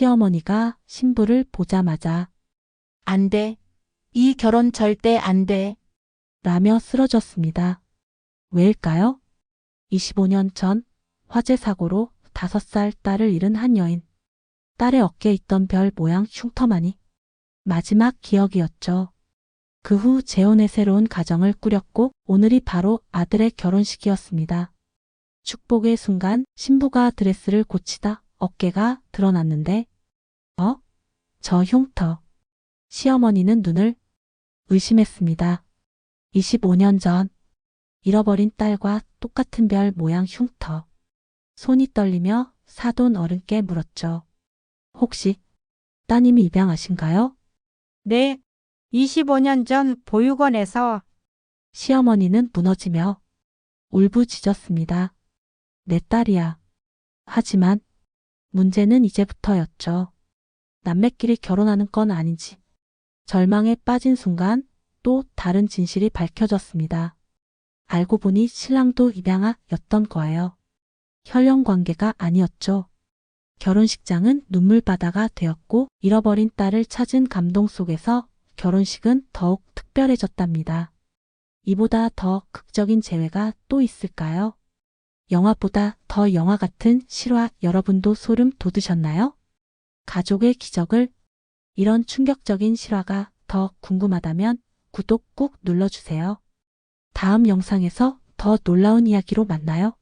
시어머니가 신부를 보자마자 안 돼. 이 결혼 절대 안 돼. 라며 쓰러졌습니다. 왜일까요? 25년 전 화재 사고로 5살 딸을 잃은 한 여인. 딸의 어깨에 있던 별 모양 흉터만이 마지막 기억이었죠. 그 후 재혼의 새로운 가정을 꾸렸고 오늘이 바로 아들의 결혼식이었습니다. 축복의 순간 신부가 드레스를 고치다 어깨가 드러났는데 어? 저 흉터. 시어머니는 눈을 의심했습니다. 25년 전 잃어버린 딸과 똑같은 별 모양 흉터. 손이 떨리며 사돈 어른께 물었죠. 혹시 따님이 입양하신가요? 네. 25년 전 보육원에서 시어머니는 무너지며 울부짖었습니다. 내 딸이야. 하지만 문제는 이제부터였죠. 남매끼리 결혼하는 건 아닌지. 절망에 빠진 순간 또 다른 진실이 밝혀졌습니다. 알고 보니 신랑도 입양아였던 거예요. 혈연 관계가 아니었죠. 결혼식장은 눈물바다가 되었고 잃어버린 딸을 찾은 감동 속에서 결혼식은 더욱 특별해졌답니다. 이보다 더 극적인 재회가 또 있을까요? 영화보다 더 영화 같은 실화 여러분도 소름 돋으셨나요? 가족의 기적을 이런 충격적인 실화가 더 궁금하다면 구독 꾹 눌러주세요. 다음 영상에서 더 놀라운 이야기로 만나요.